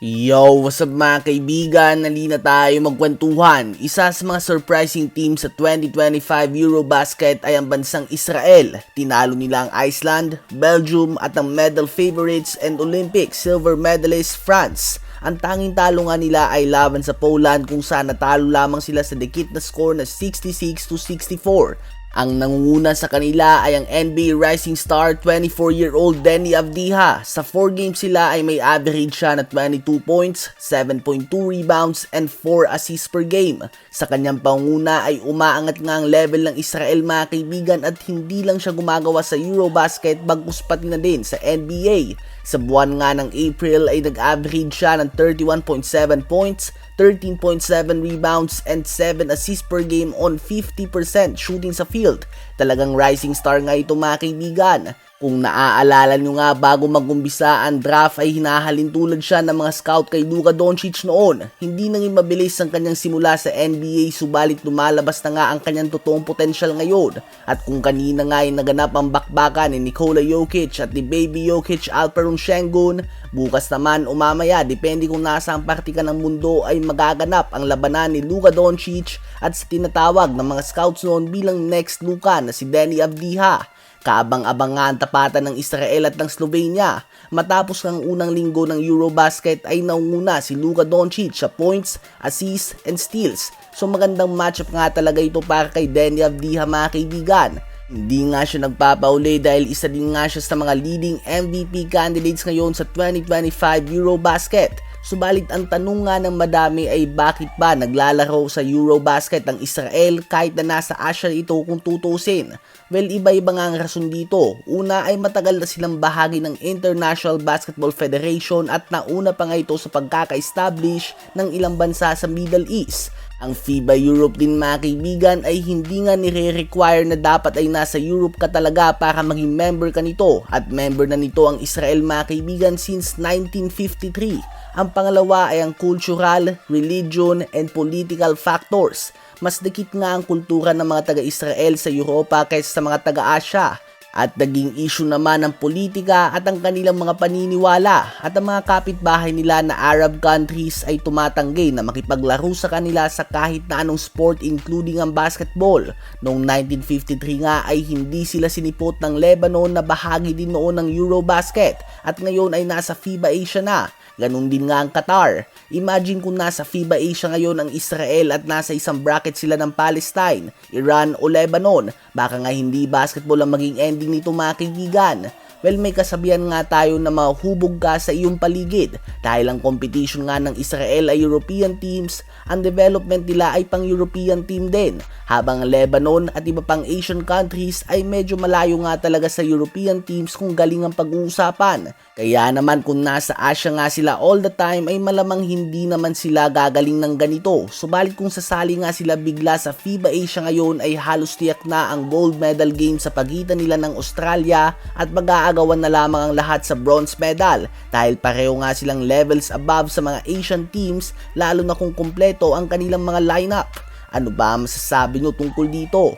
Yo, what's up mga kaibigan? Nalina tayo magkwentuhan. Isa sa mga surprising team sa 2025 Eurobasket ay ang bansang Israel. Tinalo nila ang Iceland, Belgium at ang medal favorites and Olympic silver medalist France. Ang tanging talo nga nila ay laban sa Poland kung saan natalo lamang sila sa dikit na score na 66 to 64. Ang nangunguna sa kanila ay ang NBA rising star 24-year-old Denny Avdiha. Sa 4 games sila ay may average siya na 22 points, 7.2 rebounds, and 4 assists per game. Sa kanyang panguna ay umaangat nga ang level ng Israel mga kaibigan at hindi lang siya gumagawa sa Eurobasket bagkus pati na din sa NBA. Sa buwan nga ng April ay nag-average siya ng 31.7 points, 13.7 rebounds and 7 assists per game on 50% shooting sa field. Talagang rising star nga ito mga kaibigan. Kung naaalala nyo nga bago magumbisa ang draft ay hinahalin tulad siya ng mga scout kay Luka Doncic noon. Hindi naging mabilis ang kanyang simula sa NBA subalit lumalabas na nga ang kanyang totoong potensyal ngayon. At kung kanina nga ay naganap ang bakbakan ni Nikola Jokic at ni Baby Jokic Alperon Şengün, bukas naman umamaya depende kung nasa ang parte ka ng mundo ay magaganap ang labanan ni Luka Doncic at sa tinatawag ng mga scouts noon bilang next Luka na si Denny Avdiha. Kaabang-abang nga ang tapatan ng Israel at ng Slovenia. Matapos ang unang linggo ng Eurobasket ay naunguna si Luka Doncic sa points, assists, and steals. So magandang matchup nga talaga ito para kay Denny Avdiha mga kaibigan. Hindi nga siya nagpapauli dahil isa din nga siya sa mga leading MVP candidates ngayon sa 2025 Eurobasket. Subalit ang tanong nga ng madami ay bakit ba naglalaro sa Eurobasket ang Israel kahit na nasa Asia ito kung tutusin? Well, iba-iba nga ang rason dito. Una ay matagal na silang bahagi ng International Basketball Federation at nauna pa nga ito sa pagkaka-establish ng ilang bansa sa Middle East. Ang FIBA Europe din mga kaibigan ay hindi nga nire-require na dapat ay nasa Europe ka talaga para maging member ka nito at member na nito ang Israel mga kaibigan since 1953. Ang pangalawa ay ang cultural, religion, and political factors. Mas dikit nga ang kultura ng mga taga-Israel sa Europa kaysa sa mga taga-Asya. At naging issue naman ang politika at ang kanilang mga paniniwala at ang mga kapitbahay nila na Arab countries ay tumatanggi na makipaglaro sa kanila sa kahit na anong sport including ang basketball. Noong 1953 nga ay hindi sila sinipot ng Lebanon na bahagi din noon ng Eurobasket at ngayon ay nasa FIBA Asia na. Ganon din nga ang Qatar. Imagine kung nasa FIBA Asia ngayon ang Israel at nasa isang bracket sila ng Palestine, Iran o Lebanon. Baka nga hindi basketball ang maging ending nito mga. Well, may kasabihan nga tayo na mahubog ka sa iyong paligid dahil ang competition nga ng Israel ay European teams, ang development nila ay pang European team din, habang Lebanon at iba pang Asian countries ay medyo malayo nga talaga sa European teams kung galing ang pag-uusapan. Kaya naman kung nasa Asia nga sila all the time ay malamang hindi naman sila gagaling ng ganito. Subalit kung sasali nga sila bigla sa FIBA Asia ngayon ay halos tiyak na ang gold medal game sa pagitan nila ng Australia at mag-aagawan na lamang ang lahat sa bronze medal dahil pareho nga silang levels above sa mga Asian teams lalo na kung kumpleto ang kanilang mga lineup. Ano ba ang masasabi nyo tungkol dito?